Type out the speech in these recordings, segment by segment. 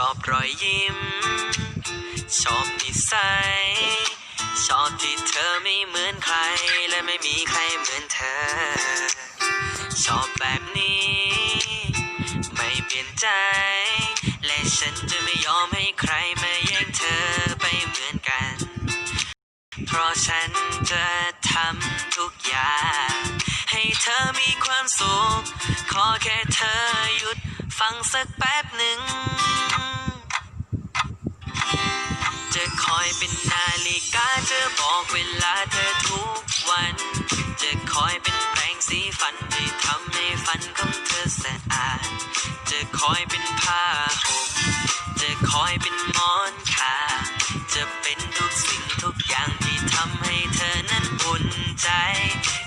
ชอบรอยยิ้ม ชอบนิสัย ชอบที่เธอไม่เหมือนใคร และไม่มีใครเหมือนเธอ ชอบแบบนี้ ไม่เปลี่ยนใจ และฉันจะไม่ยอมให้ใครมาแย่งเธอไปเหมือนกัน เพราะฉันจะทำทุกอย่าง ให้เธอมีความสุข ขอแค่เธอหยุดฟังสักแป๊บหนึ่ง จะคอยเป็นนาฬิกาจะบอกเวลาเธอทุกวัน จะคอยเป็นแปรงสีฟันที่ทำให้ฟันของเธอสะอาด จะคอยเป็นผ้าห่ม จะคอยเป็นหมอนขาจะเป็นทุกสิ่งทุกอย่างที่ทำให้เธอนั้นอุ่นใจ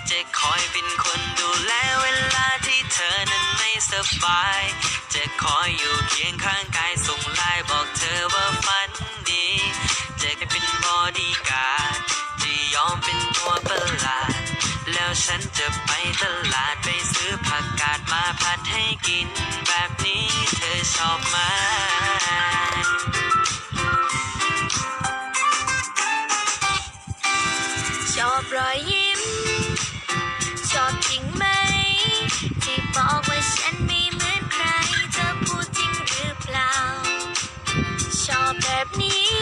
จะคอยเป็นคนดูแลเวลาที่เธอนั้นไม่สบาย จะคอยอยู่เคียงข้างกาย แล้วฉันจะไปตลาดไปซื้อผักกาดมาผัดให้กิน แบบนี้เธอชอบไหมชอบรอยยิ้ม ชอบจริงไหม ที่บอกว่าฉันไม่เหมือนใคร เธอพูดจริงหรือเปล่า ชอบแบบนี้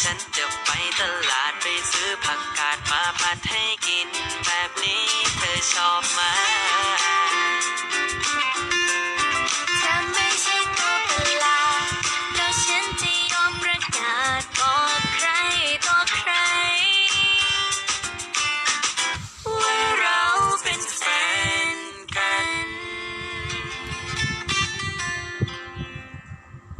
ฉันจะไปตลาดไปซื้อผักกาดมาผัดให้กิน แบบนี้เธอชอบไหม